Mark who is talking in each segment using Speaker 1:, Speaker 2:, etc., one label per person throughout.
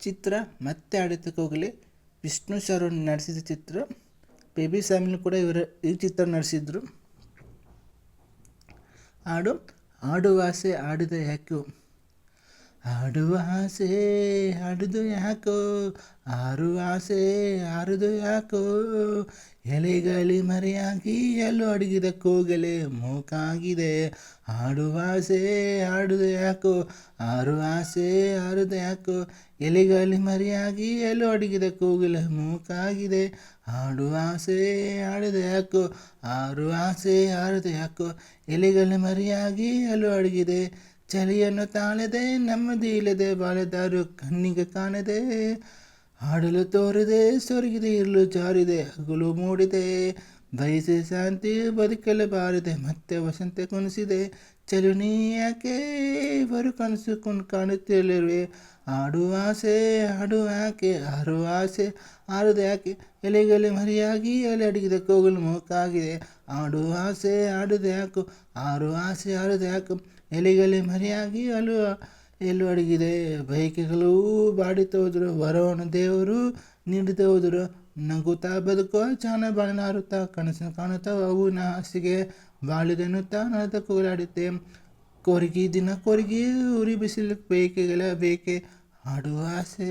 Speaker 1: ಚಿತ್ರ ಮತ್ತೆ ಆಡಳಿತಕ್ಕೆ ಹೋಗಲಿ. ವಿಷ್ಣು ಸರ್ ನಡೆಸಿದ ಚಿತ್ರ. ಬೇಬಿ ಸ್ಯಾಮಿಲ್ ಕೂಡ ಇವರ ಈ ಚಿತ್ರ ನಡೆಸಿದ್ರು. ಹಾಡು ಆಡುವಾಸೆ ಆಡಿದ ಯಾಕೋ ಆಡುವ ಆಸೆ, ಹಾಡುದು ಯಾಕೋ? ಆರು ಆಸೆ ಆರುದು ಯಾಕೋ? ಎಲೆಗಲಿ ಮರೆಯಾಗಿ ಎಲ್ಲೋ ಅಡಗಿದ ಕೋಗಲೆ ಮೂಕಾಗಿದೆ. ಆಡು ಆಸೆ, ಹಾಡುದು ಯಾಕೋ? ಆರು ಆಸೆ ಆರುದು ಯಾಕೋ? ಎಲೆಗಲಿ ಮರೆಯಾಗಿ ಎಲ್ಲೋ ಅಡಗಿದ ಕೋಗಲೆ ಮೂಕಾಗಿದೆ. ಹಾಡು ಆಸೆ, ಹಾಡುದು ಯಾಕೋ? ಆರು ಆಸೆ ಆರುದು ಯಾಕೋ? ಎಲೆಗಲಿ ಮರೆಯಾಗಿ ಎಲ್ಲೋ ಅಡಗಿದೆ. ಚಳಿಯನ್ನು ತಾಳದೆ ನೆಮ್ಮದಿ ಇಲ್ಲದೆ ಬಾಳೆದಾರು ಕಣ್ಣಿಗೆ ಕಾಣದೆ ಹಾಡಲು ತೋರಿದೆ ಸೊರಗಿದೆ ಇರಲು ಜಾರಿದೆ ಹಗಲು ಮೂಡಿದೆ. ಬಯಸಿ ಶಾಂತಿ ಬದುಕಲು ಬಾರದೆ ಮತ್ತೆ ವಸಂತ ಕುಣಿಸಿದೆ. ಚಲು ನೀ ಯಾಕೆ ಇವರು ಕನಸು ಕೊಂಡು ಕಾಣುತ್ತಿರಲಿರುವೆ. ಆಡುವ ಆಸೆ ಆಡು ಯಾಕೆ ಆರು ಆಸೆ ಆರದೆ ಯಾಕೆ ಎಲೆಗಲೆ ಮರಿಯಾಗಿ ಎಲೆ ಅಡಗಿದ ಕೋಗಲು ಮೂಕಾಗಿದೆ ಆಡು ಆಸೆ ಆಡುದ ಯಾಕೋ ಆರು ಆಸೆ ಆರುದ ಯಾಕೋ ಎಲೆಗಲೆ ಮರಿಯಾಗಿ ಅಲು ಎಲ್ಲೂ ಅಡಗಿದೆ. ಬಯಕೆಗಳು ಬಾಡಿತ ಹೋದರು, ವರವನ್ನು ದೇವರು ನೀಡಿದ ಹೋದರು. ನಗುತ್ತಾ ಬದುಕೋ ಚಾನ ಬಾಳಿನಾರುತ್ತಾ ಕನಸು ಕಾಣುತ್ತಾ ಅವು ನ ಹಾಸಿಗೆ ಬಾಳಿದೆನ್ನುತ್ತಾ ನಡೆದ ಕೂಗಲಾಡುತ್ತೆ ಕೊರಗಿ ದಿನ ಕೊರಗಿ ಉರಿ ಬಿಸಿಲು ಬೇಕೆಗಳ ಬೇಕೆ. ಹಾಡು ಆಸೆ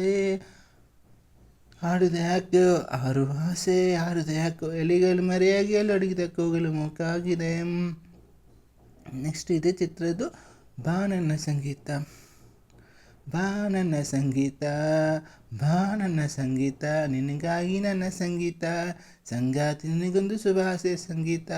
Speaker 1: ಹಾಡು ಯಾಕೆ ಆರು ಆಸೆ ಆರು ಯಾಕೋ ಎಲೆಗಳು ಮರೆಯಾಗಿ ಎಲ್ಲ ಅಡಗಿದ ಕೋಗಲು ಮುಖ ಆಗಿದೆ. ನೆಕ್ಸ್ಟ್ ಇದೆ ಚಿತ್ರದ್ದು ಬಾನನ್ನ ಸಂಗೀತ. ಬಾ ನನ್ನ ಸಂಗೀತ, ಬಾ ನನ್ನ ಸಂಗೀತ, ನಿನಗಾಗಿ ನನ್ನ ಸಂಗೀತ. ಸಂಗಾತಿ ನಿನಗೊಂದು ಶುಭಾಶಯ ಸಂಗೀತ,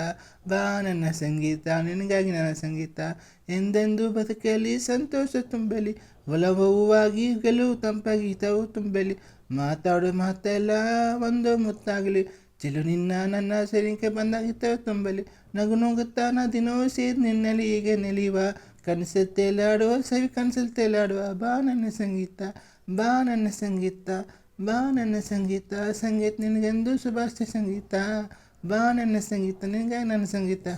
Speaker 1: ಬಾ ನನ್ನ ಸಂಗೀತ, ನಿನಗಾಗಿ ನನ್ನ ಸಂಗೀತ. ಎಂದೆಂದು ಬದುಕಲಿ, ಸಂತೋಷ ತುಂಬಲಿ ಒಲವವಾಗಿ ಗೆಲುವು ತಂಪಾಗಿ ಹಿತವು ತುಂಬಲಿ. ಮಾತಾಡು ಮಾತೆಲ್ಲ, ಒಂದು ಮುತ್ತಾಗಲಿ. ಚಿಲು ನಿನ್ನ, ನನ್ನ ಸರಿಕೆ ಬಂದ ತುಂಬಲಿ. ನಗು ನಗುತ್ತಾನ ದಿನವೂ ಸೇರಿ ನಿನ್ನಲ್ಲಿ ಈಗ ನೆಲೆಯುವ. ಕನಸು ತೇಲಾಡುವ ಸವಿ ಕನಸಲ್ಲಿ ತೇಲಾಡುವ ಬಾ ನನ್ನ ಸಂಗೀತ, ಬಾ ನನ್ನ ಸಂಗೀತ, ಬಾ ನನ್ನ ಸಂಗೀತ ಸಂಗೀತ ನಿನಗೆಂದು ಸುಭಾಷ ಸಂಗೀತ, ಬಾ ನನ್ನ ಸಂಗೀತ ನಿನಗಾಗಿ ನನ್ನ ಸಂಗೀತ.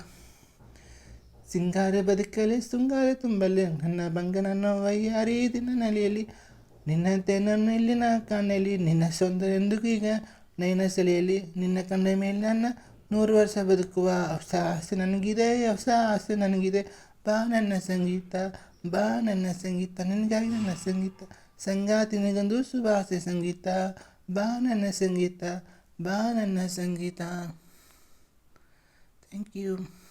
Speaker 1: ಸಿಂಗಾರ ಬದುಕಲಿ ಶೃಂಗಾರ ತುಂಬಲಿ ನನ್ನ ಬಂಗ ನನ್ನ ವಯ್ಯಾರಿ ದಿನ ನಲಿಯಲಿ ನಿನ್ನಂತೆ ನನ್ನ ಇಲ್ಲಿನ ಕಾಣಲಿ ನಿನ್ನ ಸ್ವಂತ ಎಂದಿಗೂ ಈಗ ನಯನ ಸೆಳೆಯಲಿ ನಿನ್ನ ಕಣ್ಣ ಮೇಲೆ ನನ್ನ ನೂರು ವರ್ಷ ಬದುಕುವ ಹೊಸ ಆಸೆ ನನಗಿದೆ ಹೊಸ ಆಸೆ ನನಗಿದೆ. ಬಾ ನನ್ನ ಸಂಗೀತ ಬಾ ನನ್ನ ಸಂಗೀತ, ನಿನಗಾಗಿ ನನ್ನ ಸಂಗೀತ. ಸಂಗಾತಿ ನಿನಗೊಂದು ಶುಭಾಶಯ ಸಂಗೀತ. ಬಾ ನನ್ನ ಸಂಗೀತ ಬಾ ನನ್ನ ಸಂಗೀತ. Thank you